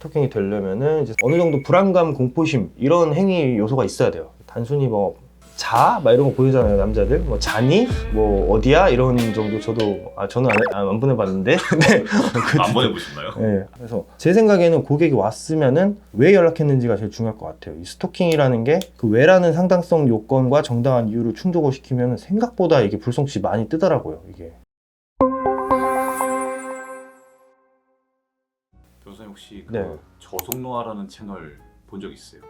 스토킹이 되려면은 이제 어느 정도 불안감, 공포심 이런 행위 요소가 있어야 돼요. 단순히 뭐 자? 막 이런 거 보여잖아요, 남자들. 뭐 자니? 뭐 어디야? 이런 정도 저도 아 저는 안, 해- 아, 안 보내봤는데. 네. 안 보내보셨나요? 네. 그래서 제 생각에는 고객이 왔으면은 왜 연락했는지가 제일 중요할 것 같아요. 이 스토킹이라는 게 그 왜라는 상당성 요건과 정당한 이유를 충족을 시키면 생각보다 이게 불송치 많이 뜨더라고요. 이게. 혹시 그 네. 저속노화라는 채널 본 적 있어요?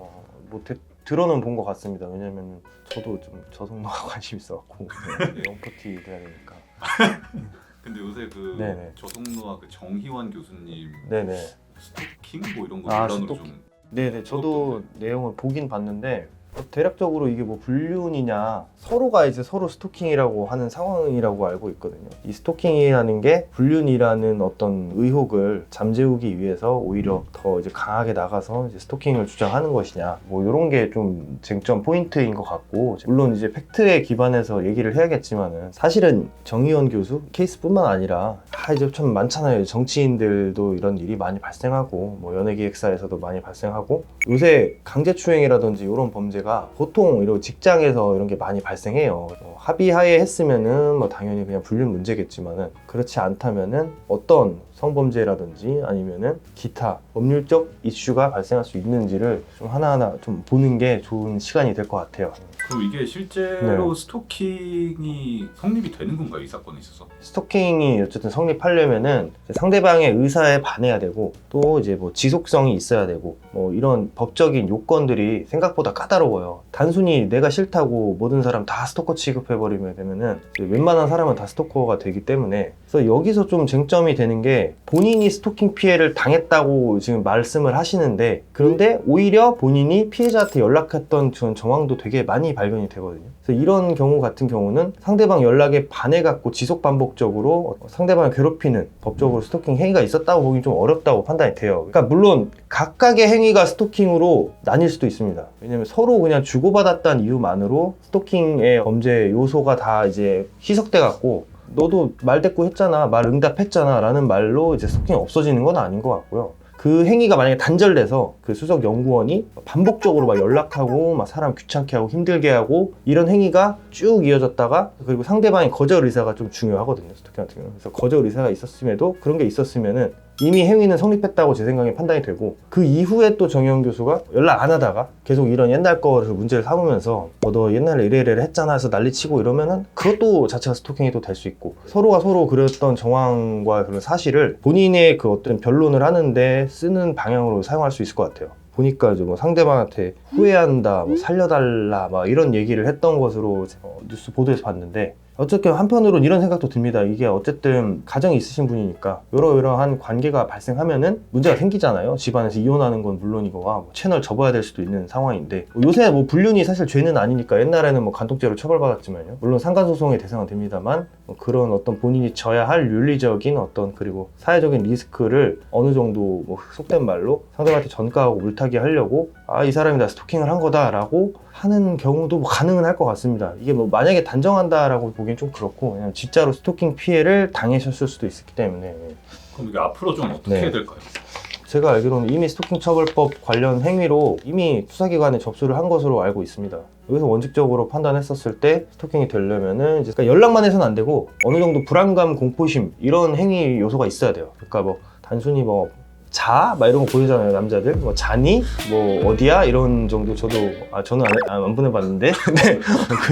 어, 뭐 대- 들어는 본 것 같습니다. 왜냐면 저도 좀 저속노화 관심 있어갖고 네, 영포티 돼야 되니까. 근데 요새 그 네네. 저속노화 그 정희환 교수님 네네. 스토킹 뭐 이런 거 아, 논란으로 스토킹. 좀 네네. 저도 내용을 보긴 봤는데 어, 대략적으로 이게 뭐 불륜이냐 서로가 이제 서로 스토킹이라고 하는 상황이라고 알고 있거든요. 이 스토킹이라는 게 불륜이라는 어떤 의혹을 잠재우기 위해서 오히려 더 이제 강하게 나가서 이제 스토킹을 주장하는 것이냐 뭐 이런 게 좀 쟁점 포인트인 것 같고 물론 이제 팩트에 기반해서 얘기를 해야겠지만은 사실은 정의원 교수 케이스뿐만 아니라 아 이제 참 많잖아요. 정치인들도 이런 일이 많이 발생하고 뭐 연예기획사에서도 많이 발생하고 요새 강제추행이라든지 이런 범죄 가 보통 이런 직장에서 이런 게 많이 발생해요. 뭐 합의하에 했으면은 뭐 당연히 그냥 불륜 문제겠지만은 그렇지 않다면은 어떤 성범죄라든지 아니면은 기타 법률적 이슈가 발생할 수 있는지를 좀 하나하나 좀 보는 게 좋은 시간이 될 것 같아요. 그럼 이게 실제로 네. 스토킹이 성립이 되는 건가요? 이 사건에 있어서? 스토킹이 어쨌든 성립하려면은 상대방의 의사에 반해야 되고 또 이제 뭐 지속성이 있어야 되고 뭐 이런 법적인 요건들이 생각보다 까다로워요. 단순히 내가 싫다고 모든 사람 다 스토커 취급해 버리면 되면은 이제 웬만한 사람은 다 스토커가 되기 때문에 그래서 여기서 좀 쟁점이 되는 게 본인이 스토킹 피해를 당했다고 지금 말씀을 하시는데 그런데 오히려 본인이 피해자한테 연락했던 그런 정황도 되게 많이 발견이 되거든요. 그래서 이런 경우 같은 경우는 상대방 연락에 반해갖고 지속 반복적으로 상대방을 괴롭히는 법적으로 스토킹 행위가 있었다고 보기 좀 어렵다고 판단이 돼요. 그러니까 물론 각각의 행위가 스토킹으로 나뉠 수도 있습니다. 왜냐면 서로 그냥 주고받았다는 이유만으로 스토킹의 범죄 요소가 다 이제 희석돼 갖고 너도 말 대꾸 했잖아, 말 응답했잖아 라는 말로 이제 스토킹이 없어지는 건 아닌 것 같고요. 그 행위가 만약에 단절돼서 그 수석 연구원이 반복적으로 막 연락하고 막 사람 귀찮게 하고 힘들게 하고 이런 행위가 쭉 이어졌다가 그리고 상대방의 거절 의사가 좀 중요하거든요 스토킹 같은 경우는. 그래서 거절 의사가 있었음에도 그런 게 있었으면은 이미 행위는 성립했다고 제 생각에 판단이 되고 그 이후에 또 정영 교수가 연락 안 하다가 계속 이런 옛날 거를 문제를 삼으면서 뭐너 옛날에 이래 이래 했잖아 해서 난리치고 이러면은 그것도 자체가 스토킹이 또 될 수 있고 서로가 서로 그랬던 정황과 그런 사실을 본인의 그 어떤 변론을 하는데 쓰는 방향으로 사용할 수 있을 것 같아요. 보니까 이제 뭐 상대방한테 후회한다, 뭐 살려달라, 막 이런 얘기를 했던 것으로 어, 뉴스 보도에서 봤는데 어쨌든 한편으로는 이런 생각도 듭니다. 이게 어쨌든 가정이 있으신 분이니까 이러이러한 관계가 발생하면은 문제가 생기잖아요. 집안에서 이혼하는 건 물론이고와 뭐 채널 접어야 될 수도 있는 상황인데 뭐 요새 뭐 불륜이 사실 죄는 아니니까 옛날에는 뭐 간통죄로 처벌받았지만요. 물론 상간소송의 대상은 됩니다만 뭐 그런 어떤 본인이 져야 할 윤리적인 어떤 그리고 사회적인 리스크를 어느 정도 뭐 속된 말로 상대방한테 전가하고 물타기 하려고 아 이 사람이 나 스토킹을 한 거다라고 하는 경우도 뭐 가능은 할 것 같습니다. 이게 뭐 만약에 단정한다라고 보기엔 좀 그렇고 그냥 진짜로 스토킹 피해를 당하셨을 수도 있기 때문에 그럼 이게 앞으로 좀 어떻게 네. 해야 될까요? 제가 알기로는 이미 스토킹 처벌법 관련 행위로 이미 수사기관에 접수를 한 것으로 알고 있습니다. 여기서 원칙적으로 판단했었을 때 스토킹이 되려면은 이제 그러니까 연락만 해서는 안 되고 어느 정도 불안감, 공포심 이런 행위 요소가 있어야 돼요. 그러니까 뭐 단순히 뭐 자? 막 이런 거 보여잖아요, 남자들. 뭐 자니? 뭐 어디야? 이런 정도 저도 아 저는 안, 해- 아, 안 보내봤는데. 네.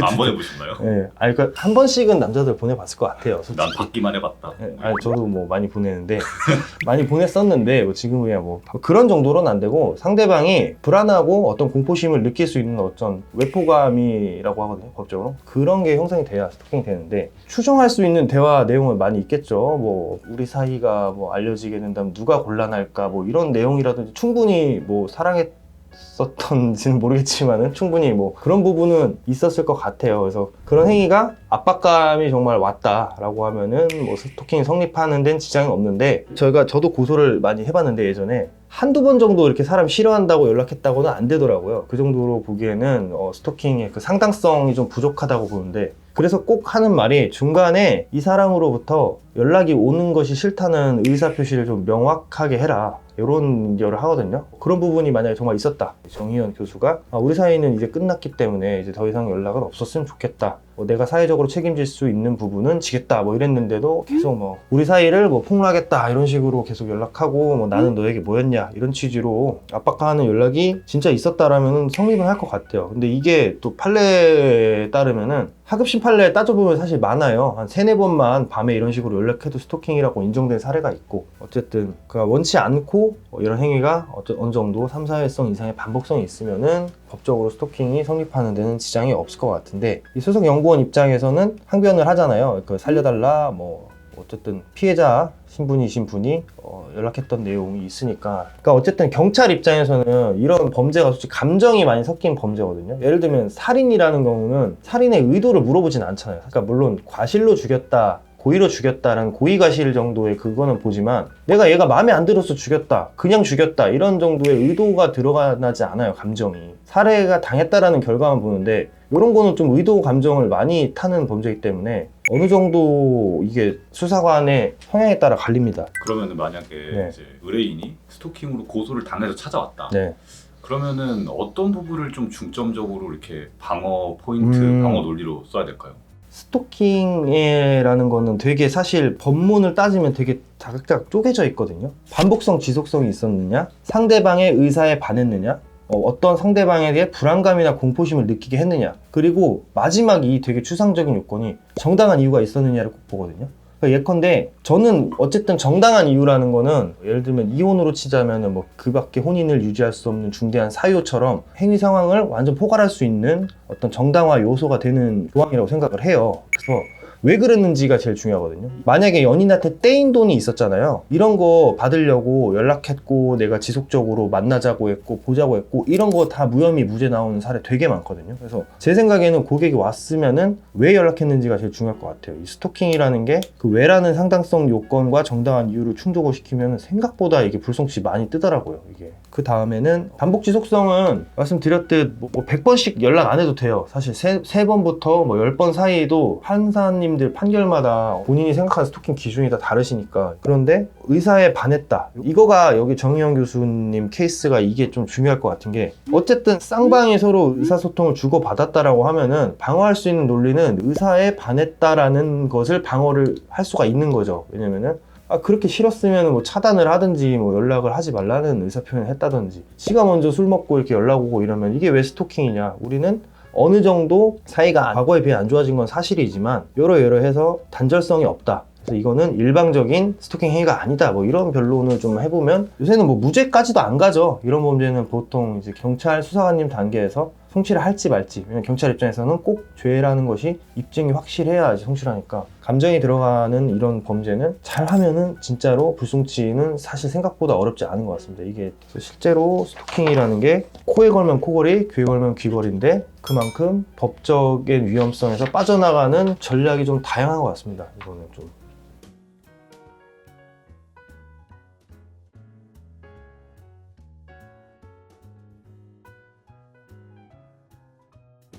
안 보내보셨나요? 네. 아니 그러니까 한 번씩은 남자들 보내봤을 것 같아요. 솔직히. 난 받기만 해봤다. 네, 아니 저도 뭐 많이 보내는데 많이 보냈었는데 뭐 지금은 그냥 뭐 그런 정도로는 안 되고 상대방이 불안하고 어떤 공포심을 느낄 수 있는 어떤 외포감이라고 하거든요 법적으로 그런 게 형성이 돼야 스토킹이 되는데 추정할 수 있는 대화 내용은 많이 있겠죠 뭐 우리 사이가 뭐 알려지게 된다면 누가 곤란할 까 뭐 이런 내용이라든지 충분히 뭐 사랑했 썼던지는 모르겠지만은 충분히 뭐 그런 부분은 있었을 것 같아요. 그래서 그런 행위가 압박감이 정말 왔다라고 하면은 뭐 스토킹이 성립하는 데는 지장이 없는데 저희가 저도 고소를 많이 해봤는데 예전에 한두 번 정도 이렇게 사람 싫어한다고 연락했다고는 안 되더라고요. 그 정도로 보기에는 어, 스토킹의 그 상당성이 좀 부족하다고 보는데 그래서 꼭 하는 말이 중간에 이 사람으로부터 연락이 오는 것이 싫다는 의사 표시를 좀 명확하게 해라. 이런 얘기를 하거든요. 그런 부분이 만약에 정말 있었다. 정희연 교수가 아, 우리 사이는 이제 끝났기 때문에 이제 더 이상 연락은 없었으면 좋겠다. 뭐 내가 사회적으로 책임질 수 있는 부분은 지겠다. 뭐 이랬는데도 계속 뭐 우리 사이를 뭐 폭로하겠다 이런 식으로 계속 연락하고 뭐 나는 너에게 뭐였냐 이런 취지로 압박하는 연락이 진짜 있었다라면 성립은 할 것 같아요. 근데 이게 또 판례에 따르면은 하급심 판례 따져보면 사실 많아요. 한 세네 번만 밤에 이런 식으로 연락해도 스토킹이라고 인정된 사례가 있고 어쨌든 그러니까 원치 않고 어, 이런 행위가 어느 정도 3, 4회성 이상의 반복성이 있으면은 법적으로 스토킹이 성립하는 데는 지장이 없을 것 같은데 이 소속 연구원 입장에서는 항변을 하잖아요. 그 살려달라 뭐 어쨌든 피해자 신분이신 분이 어, 연락했던 내용이 있으니까. 그러니까 어쨌든 경찰 입장에서는 이런 범죄가 솔직히 감정이 많이 섞인 범죄거든요. 예를 들면 살인이라는 경우는 살인의 의도를 물어보진 않잖아요. 그러니까 물론 과실로 죽였다 고의로 죽였다라는 고의과실 정도의 그거는 보지만 내가 얘가 마음에 안 들어서 죽였다 그냥 죽였다 이런 정도의 의도가 들어가지 않아요 감정이 살해가 당했다라는 결과만 보는데 이런 거는 좀 의도 감정을 많이 타는 범죄이기 때문에 어느 정도 이게 수사관의 성향에 따라 갈립니다. 그러면은 만약에 네. 이제 의뢰인이 스토킹으로 고소를 당해서 찾아왔다. 네. 그러면은 어떤 부분을 좀 중점적으로 이렇게 방어 포인트, 음. 방어 논리로 써야 될까요? 스토킹이라는 거는 되게 사실 법문을 따지면 되게 자각자각 쪼개져 있거든요. 반복성, 지속성이 있었느냐, 상대방의 의사에 반했느냐, 어, 떤 상대방에 대해 불안감이나 공포심을 느끼게 했느냐, 그리고 마지막 이 되게 추상적인 요건이 정당한 이유가 있었느냐를 꼭 보거든요. 그러니까 예컨대 저는 어쨌든 정당한 이유라는 거는 예를 들면 이혼으로 치자면은 뭐 그 밖에 혼인을 유지할 수 없는 중대한 사유처럼 행위 상황을 완전 포괄할 수 있는 어떤 정당화 요소가 되는 조항이라고 생각을 해요. 그래서 왜 그랬는지가 제일 중요하거든요. 만약에 연인한테 떼인 돈이 있었잖아요. 이런 거 받으려고 연락했고 내가 지속적으로 만나자고 했고 보자고 했고 이런 거 다 무혐의 무죄 나오는 사례 되게 많거든요. 그래서 제 생각에는 고객이 왔으면은 왜 연락했는지가 제일 중요할 것 같아요. 이 스토킹이라는 게 그 왜라는 상당성 요건과 정당한 이유를 충족을 시키면 생각보다 이게 불성치 많이 뜨더라고요. 이게 그 다음에는 반복 지속성은 말씀드렸듯 뭐 100번씩 연락 안 해도 돼요. 사실 세, 세 번부터 뭐 10번 사이에도 판사님 들 판결마다 본인이 생각하는 스토킹 기준이 다 다르시니까 그런데 의사에 반했다. 이거가 여기 정희영 교수님 케이스가 이게 좀 중요할 것 같은 게 어쨌든 쌍방이 서로 의사소통을 주고받았다라고 하면은 방어할 수 있는 논리는 의사에 반했다라는 것을 방어를 할 수가 있는 거죠. 왜냐면은 아, 그렇게 싫었으면 뭐 차단을 하든지 뭐 연락을 하지 말라는 의사 표현을 했다든지 지가 먼저 술 먹고 이렇게 연락 오고 이러면 이게 왜 스토킹이냐 우리는 어느 정도 사이가 과거에 비해 안 좋아진 건 사실이지만 여러 여러 해서 단절성이 없다. 그래서 이거는 일방적인 스토킹 행위가 아니다. 뭐 이런 변론을 좀 해보면 요새는 뭐 무죄까지도 안 가죠. 이런 범죄는 보통 이제 경찰 수사관님 단계에서 송치를 할지 말지. 왜냐면 경찰 입장에서는 꼭 죄라는 것이 입증이 확실해야지 송치하니까. 감정이 들어가는 이런 범죄는 잘 하면은 진짜로 불송치는 사실 생각보다 어렵지 않은 것 같습니다. 이게 실제로 스토킹이라는 게 코에 걸면 코걸이 귀에 걸면 귀걸이인데 그만큼 법적인 위험성에서 빠져나가는 전략이 좀 다양한 것 같습니다. 이거는 좀